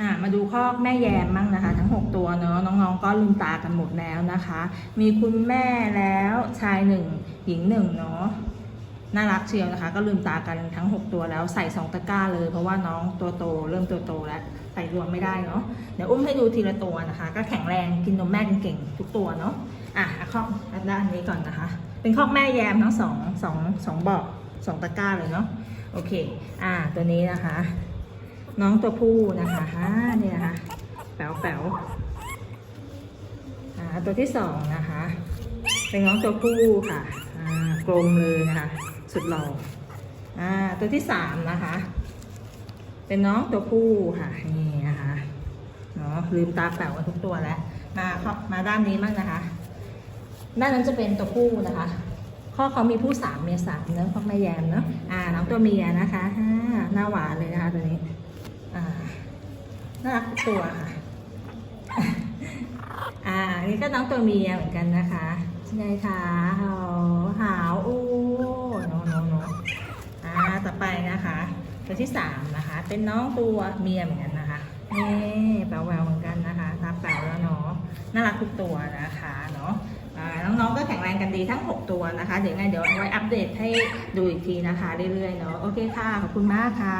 อ่ามาดูคอกแม่แยมมั่งนะคะ ทั้ง 6 ตัวเนาะน้องๆก็ลืมตากันหมดแล้วนะคะ มีคุณแม่แล้วชายหนึ่งหญิงหนึ่งเนาะน่ารักเชียวนะคะ ก็ลืมตากันทั้ง 6 ตัวแล้วใส่ 2 ตะกร้าเลย เพราะว่าน้องตัวโตเริ่มตัวโตแล้วใส่รวมไม่ได้เนาะเดี๋ยวอุ้มให้ดูทีละตัวนะคะ ก็แข็งแรงกินนมแม่กันเก่งทุกตัวเนาะอะคอกด้านนี้ก่อนนะคะ เป็นคอกแม่แยมทั้งสองสองสองบาะสองตะกร้าเลยเนาะโอเค อ่าตัวนี้นะคะ น้องตัวผู้นะคะอ่าเนี่ยนะคะแป๋วแป๋วอ่าตัวที่สองนะคะ เป็นน้องตัวผู้ค่ะอ่ากลมเลยนะคะ สุดหล่ออ่าตัวที่สามนะคะ เป็นน้องตัวผู้ค่ะนี่นะคะเนาะลืมตาแป๋วทุกตัวแล้วมาครับมาด้านนี้บ้างนะคะ ด้านนั้นจะเป็นตัวผู้นะคะข้อเขามีผู้สามเมียสามเนื้อะพ่อแม่แยมเนาะอ่าน้องตัวเมียนะคะอ่าหน้าหวานเลยนะคะตัว น่ารักทุกตัวค่ะ อ่า นี่ก็น้องตัวเมียเหมือนกันนะคะใช่ไหมคะหาวหาวอู้นโนโนอ่า ต่อไปนะคะ ตัวที่สามนะคะ เป็นน้องตัวเมียเหมือนกันนะคะนี่แป๋วแววเหมือนกันนะคะตาแป๋วแล้วเนาะ น่ารักทุกตัวนะคะเนาะอ่าน้องๆก็แข็งแรงกันดีทั้ง 6 ตัวนะคะ เดี๋ยวไงเดี๋ยวไว้อัปเดตให้ดูอีกทีนะคะ เรื่อยๆเนาะ โอเคค่ะ ขอบคุณมากค่ะ